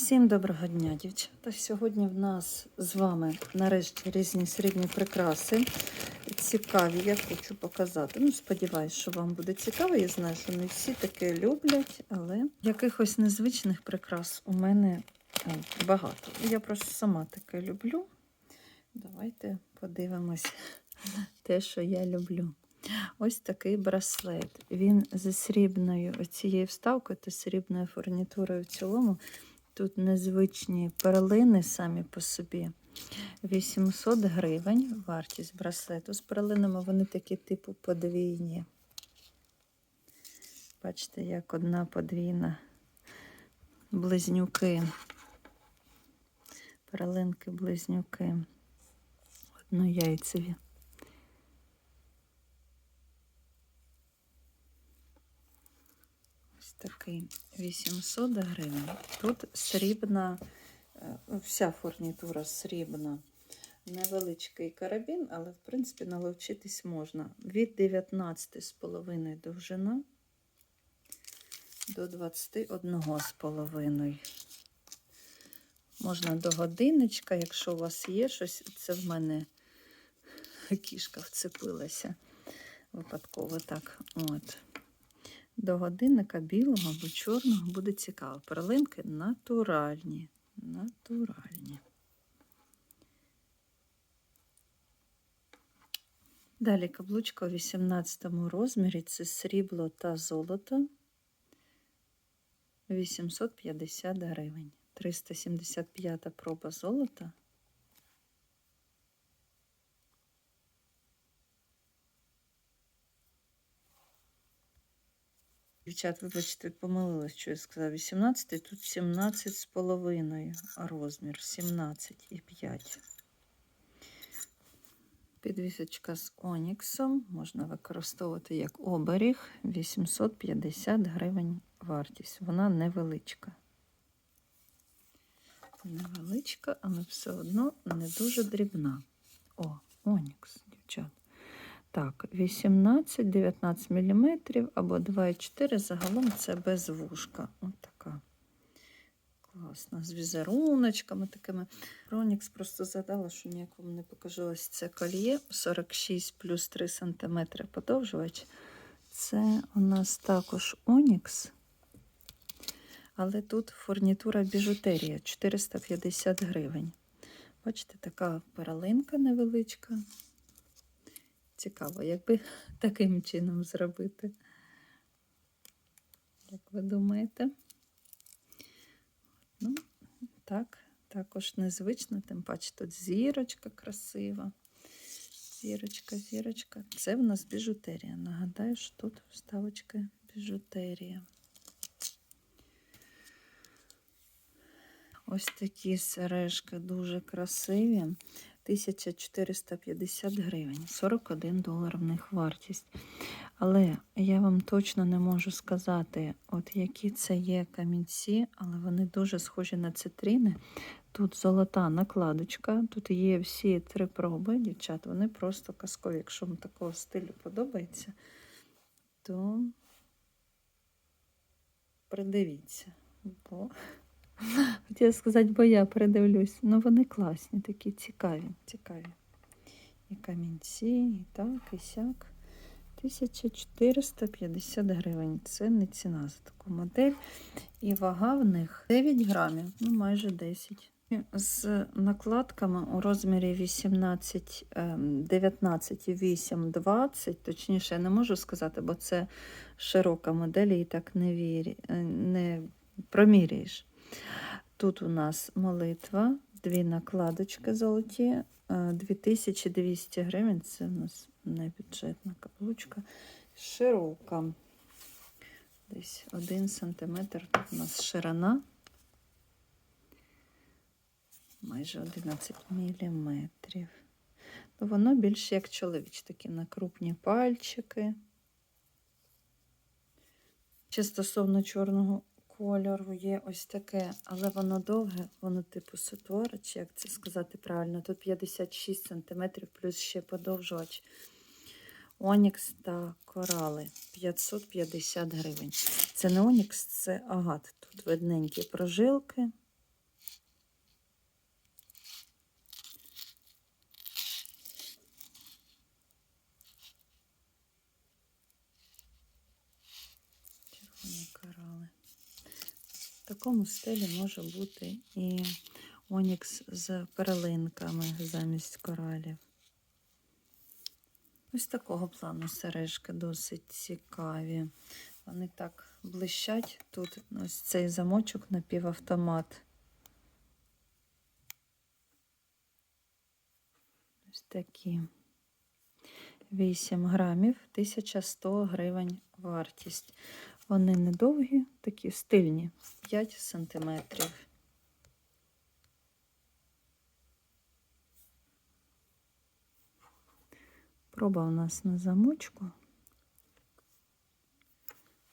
Всім доброго дня, дівчата. Сьогодні в нас з вами нарешті різні срібні прикраси. Цікаві, я хочу показати. Ну, сподіваюсь, що вам буде цікаво. Я знаю, що не всі таке люблять, але якихось незвичних прикрас у мене е, багато. Я просто сама таке люблю. Давайте подивимось те, що я люблю. Ось такий браслет. Він зі срібною оцією вставкою та срібною фурнітурою в цілому. Тут незвичні перлини самі по собі. 800 гривень вартість браслету. З перлинами вони такі типу подвійні. Бачите, як одна подвійна близнюки. Перлинки близнюки. Однояйцеві. Ось такий 800 гривень. Тут срібна, е, вся фурнітура срібна. Невеличкий карабін, але, в принципі, наловчитись можна. Від 19,5 довжина до 21,5. Можна до годинничка, якщо у вас є щось, це в мене кішка вцепилася. Випадково так. От. До годинника білого або чорного буде цікаво. Перлинки натуральні. Натуральні. Далі каблучка у 18 розмірі це срібло та золото 850 гривень. 375 проба золота. Дівчат, вибачте, помилилась, що я сказала. 18, тут 17 з половиною розмір, 17 і 5. Підвісочка з оніксом можна використовувати як оберіг. 850 гривень вартість. Вона невеличка. Невеличка, але все одно не дуже дрібна. О, онікс, дівчат. Так, 18-19 мм або 2,4 загалом це без вушка. Ось така. Класна. З візеруночками такими. Ронікс просто задала, що ніякому не покажу ось це кольє 46 плюс 3 см подовжувач. Це у нас також Онікс. Але тут фурнітура біжутерія 450 гривень. Бачите, така пералинка невеличка. Цікаво, якби таким чином зробити. Як ви думаєте? Ну, так, також незвично, тим паче тут зірочка красива. Зірочка, зірочка. Це в нас біжутерія. Нагадаю, що тут вставочка біжутерія. Ось такі сережки дуже красиві. 1450 гривень, 41 долар в них вартість. Але я вам точно не можу сказати, от які це є камінці, але вони дуже схожі на цитрини. Тут золота накладочка, тут є всі три проби, дівчат, вони просто казкові. Якщо вам такого стилю подобається, то придивіться. Бо Хотіла сказати, бо я передивлюсь. Ну вони класні, такі цікаві, цікаві. І камінці, і так, і сяк. 1450 гривень. Це не ціна за таку модель. І вага в них 9 грамів, ну майже 10. З накладками у розмірі 18, 19, 8, 20, точніше, я не можу сказати, бо це широка модель, і так не вірі, не проміряєш. Тут у нас молитва, дві накладочки золоті, 2200 гривень. Це у нас небюджетна каблучка. Широка. Десь 1 см. Тут у нас ширина. Майже 11 мм. Ну, воно більше як чоловіч, такі на крупні пальчики. Ще стосовно чорного кольору є ось таке, але воно довге, воно типу сутвора, чи як це сказати правильно. Тут 56 см, плюс ще подовжувач. Онікс та корали 550 гривень. Це не Онікс, це агат. Тут видненькі прожилки. Такому стилі може бути і онікс з перлинками замість коралів. Ось такого плану сережки досить цікаві. Вони так блищать. Тут ось цей замочок напівавтомат. Ось такі. 8 грамів, 1100 гривень вартість. Вони недовгі, такі стильні, 5 сантиметрів. Проба у нас на замочку.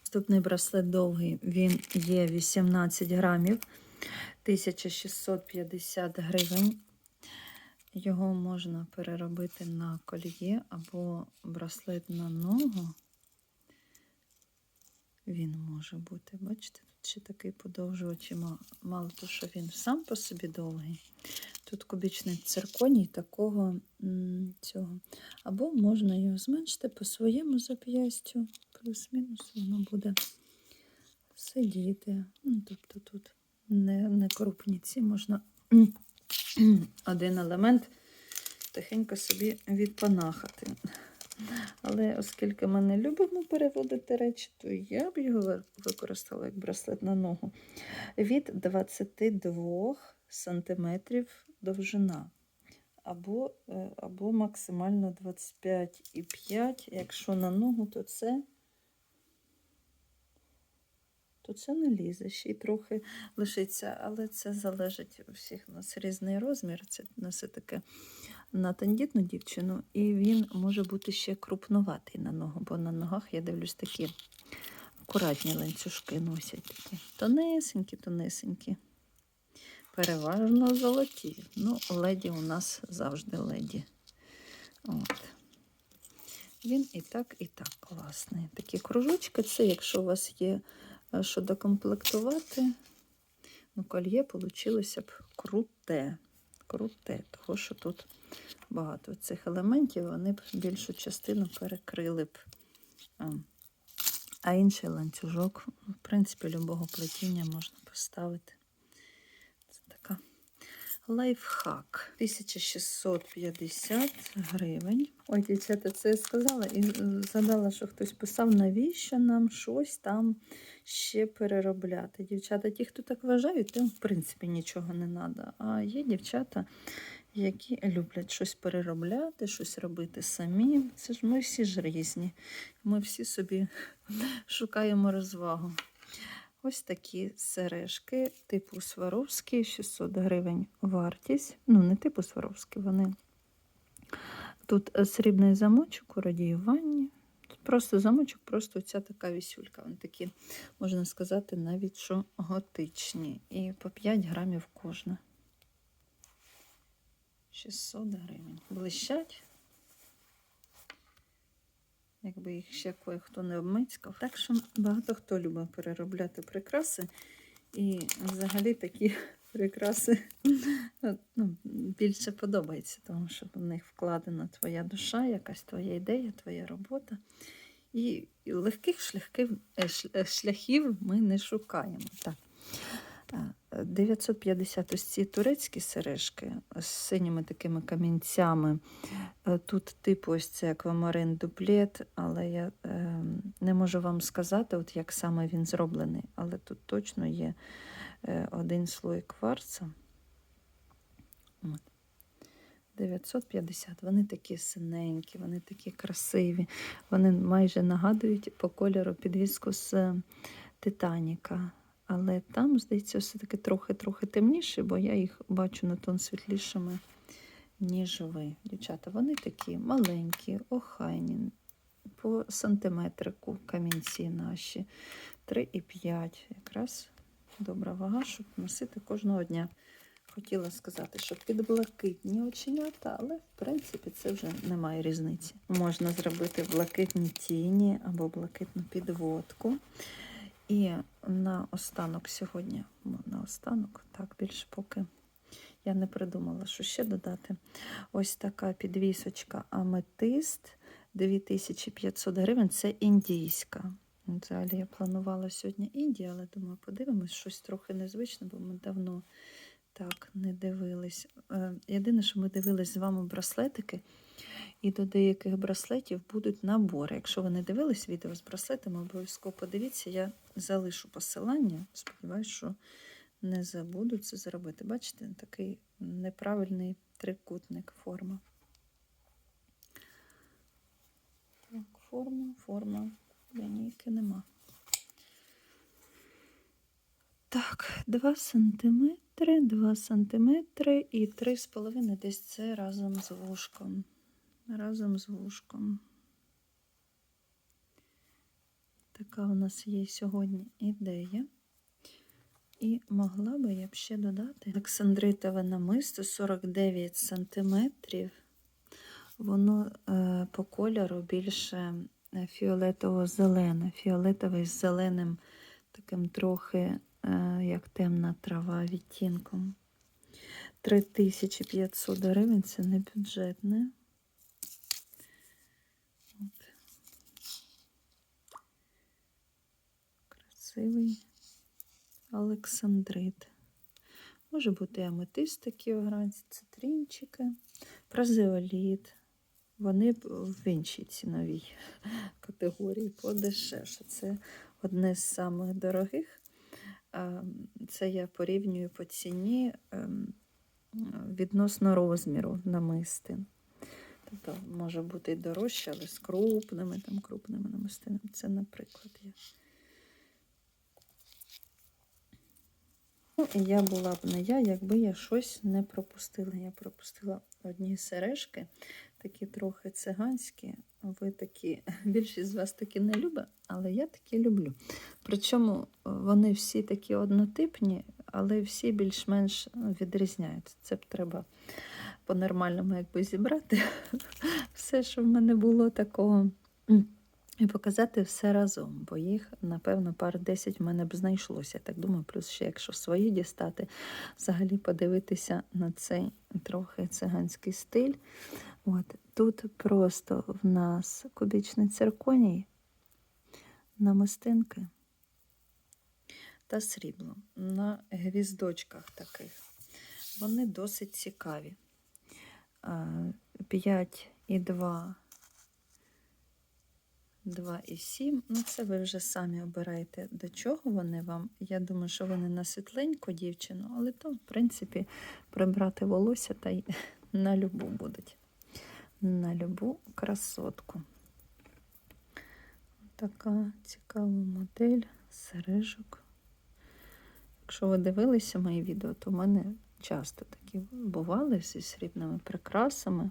Наступний браслет довгий, він є 18 грамів, 1650 гривень. Його можна переробити на кольє або браслет на ногу. Він може бути, бачите, тут ще такий подовжувач, мало того, що він сам по собі довгий. Тут кубічний цирконій такого цього. Або можна його зменшити по своєму зап'ястю, плюс-мінус воно буде сидіти. Ну, тобто тут не, не крупні ці можна один елемент тихенько собі відпанахати. Але оскільки ми не любимо переводити речі, то я б його використала як браслет на ногу. Від 22 сантиметрів довжина. Або, е, або максимально 25,5. Якщо на ногу, то це, то це не лізе, ще й трохи лишиться, але це залежить у всіх у нас різний розмір. Це носить таке на тендітну дівчину, і він може бути ще крупнуватий на ногу, бо на ногах я дивлюсь такі акуратні ланцюжки носять такі. Тонесенькі, тонесенькі. Переважно золоті. Ну, леді у нас завжди леді. От. Він і так, і так класний. Такі кружочки, це якщо у вас є що докомплектувати, ну, кольє получилося б круте. Круте, того що тут багато цих елементів, вони б більшу частину перекрили б. А інший ланцюжок, в принципі, любого плетіння можна поставити. Лайфхак. 1650 гривень. Ой, дівчата, це я сказала і згадала, що хтось писав, навіщо нам щось там ще переробляти. Дівчата, ті, хто так вважають, тим в принципі нічого не треба. А є дівчата, які люблять щось переробляти, щось робити самі. Це ж ми всі ж різні. Ми всі собі шукаємо розвагу. Ось такі сережки типу Сваровський, 600 гривень вартість. Ну, не типу Сваровський, вони. Тут е, срібний замочок у радіюванні. Просто замочок, просто ця така вісюлька. Вони такі, можна сказати, навіть що готичні. І по 5 грамів кожна. 600 гривень. Блищать. Якби їх ще кое-хто не обмицькав. Так що багато хто любить переробляти прикраси. І взагалі такі прикраси ну, більше подобається, тому що в них вкладена твоя душа, якась твоя ідея, твоя робота. І легких шляхів, е, е, шляхів ми не шукаємо. Так. Е, 950 ось ці турецькі сережки з синіми такими камінцями. Е, Тут типу ось це аквамарин дуплет, але я е, не можу вам сказати, от як саме він зроблений. Але тут точно є е, один слой кварца. 950. Вони такі синенькі, вони такі красиві. Вони майже нагадують по кольору підвіску з е, Титаніка. Але там, здається, все-таки трохи-трохи темніше, бо я їх бачу на тон світлішими, ніж ви. Дівчата, вони такі маленькі, охайні, по сантиметрику камінці наші. 3,5. Якраз добра вага, щоб носити кожного дня. Хотіла сказати, що під блакитні оченята, але в принципі це вже немає різниці. Можна зробити блакитні тіні або блакитну підводку. І на останок сьогодні, на останок, так, більше поки я не придумала, що ще додати. Ось така підвісочка аметист 2500 гривень. Це індійська. Взагалі я планувала сьогодні Індію, але думаю, подивимось щось трохи незвичне, бо ми давно так не дивились. Е, Єдине, що ми дивились з вами браслетики, і до деяких браслетів будуть набори. Якщо ви не дивились відео з браслетами, обов'язково подивіться, я залишу посилання. Сподіваюсь, що не забуду це зробити. Бачите, такий неправильний трикутник форма. Так, форма, форма. Лінійки нема. Так, 2 сантиметри, 2 сантиметри і 3,5 десь це разом з вушком. Разом з вушком. Така у нас є сьогодні ідея. І могла би я б ще додати Олександритове намисто 49 сантиметрів. Воно е, по кольору більше е, фіолетово-зелене. Фіолетовий з зеленим, таким трохи, е, як темна трава відтінком. 3500 гривень це не бюджетне. От. Красивий Олександрит. Може бути аметист такі огранці, цитринчики, празеоліт. Вони в іншій ціновій категорії подешевше. Це одне з самих дорогих. Це я порівнюю по ціні ем, відносно розміру намистин. Тобто може бути і дорожче, але з крупними, там, крупними намистинами. Це, наприклад, я. І я була б не я, якби я щось не пропустила. Я пропустила одні сережки, такі трохи циганські. Ви такі, більшість з вас такі не любить, але я такі люблю. Причому е, вони всі такі однотипні, але всі більш-менш ну, відрізняються. Це б треба по-нормальному якби зібрати все, що в мене було такого. І показати все разом, бо їх, напевно, пар 10 в мене б знайшлося. Так думаю, плюс ще, якщо свої дістати, взагалі подивитися на цей трохи циганський стиль. От Тут просто в нас кубічний цирконій, намистинки та срібло на гвіздочках таких. Вони досить цікаві. 5,2 2,7. Ну, це ви вже самі обираєте, до чого вони вам. Я думаю, що вони на світленьку дівчину, але то, в принципі, прибрати волосся та й на любу будуть. На любу красотку. Така цікава модель сережок. Якщо ви дивилися мої відео, то в мене часто такі бували зі срібними прикрасами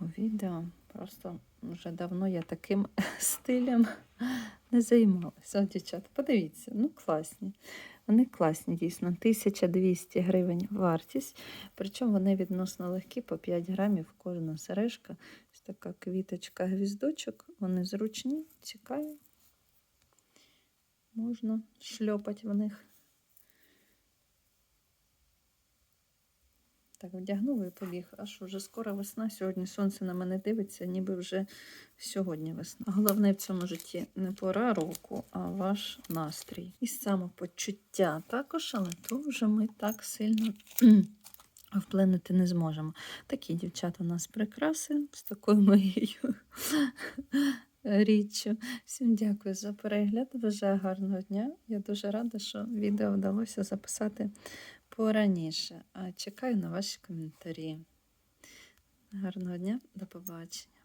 у відео. Просто вже давно я таким стилем не займалася. О, дівчата, подивіться, ну класні. Вони класні, дійсно, 1200 гривень вартість. Причому вони відносно легкі, по 5 грамів кожна сережка. Ось така квіточка гвіздочок. Вони зручні, цікаві. Можна шльопати в них. Так, вдягнув і побіг. Аж уже скоро весна. Сьогодні сонце на мене дивиться, ніби вже сьогодні весна. Головне в цьому житті не пора року, а ваш настрій. І самопочуття також, але то вже ми так сильно вплинути не зможемо. Такі дівчата у нас прикраси з такою моєю річчю. Всім дякую за перегляд. Бажаю гарного дня. Я дуже рада, що відео вдалося записати пораніше. А чекаю на ваші коментарі. Гарного дня, до побачення.